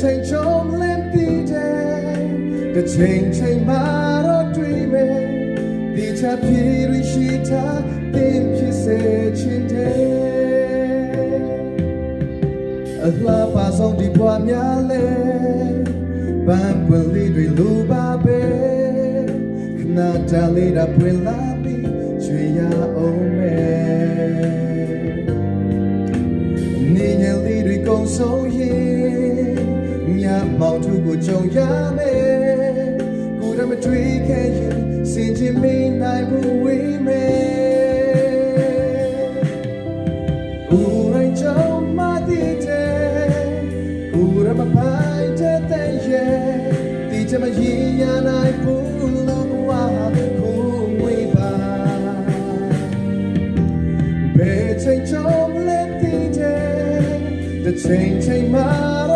ချိန်ချုံလင်းပြီးတဲ့တစ်ချိန်ချိန်မှာတော့တွေ့မယ်ဒီချပ်ပြေရရှိတာတင်ဖြစ်စေချင်တယ်အလှပါဆုံးဒီဘွားများလဲဘန်ပွင့်လေးတွေလူပါပဲခဏတလေးတာပွင့်လာပြီးရွှေရအောင်မယ်နေညလေးတွေကုန်ဆုံးရင် ညမောင်သူကိုကြုံရမယ်ကိုယ်တမတွေ့ခဲ့ရင်စင်ချင်မနိုင်ဘူးဝေးမယ်ကိုယ်တိုင်ကြောင့်မသိတဲ့ကိုယ်ရမပိုင်တဲ့တဲ့ရဲ့ဒီချမရင်ရနိုင်ဘူးလို့ဝါကိုငွေပါဘယ်ချိန်ကြောင့်လဲသိတဲ့တစ်ချိန်ချိန်မှာ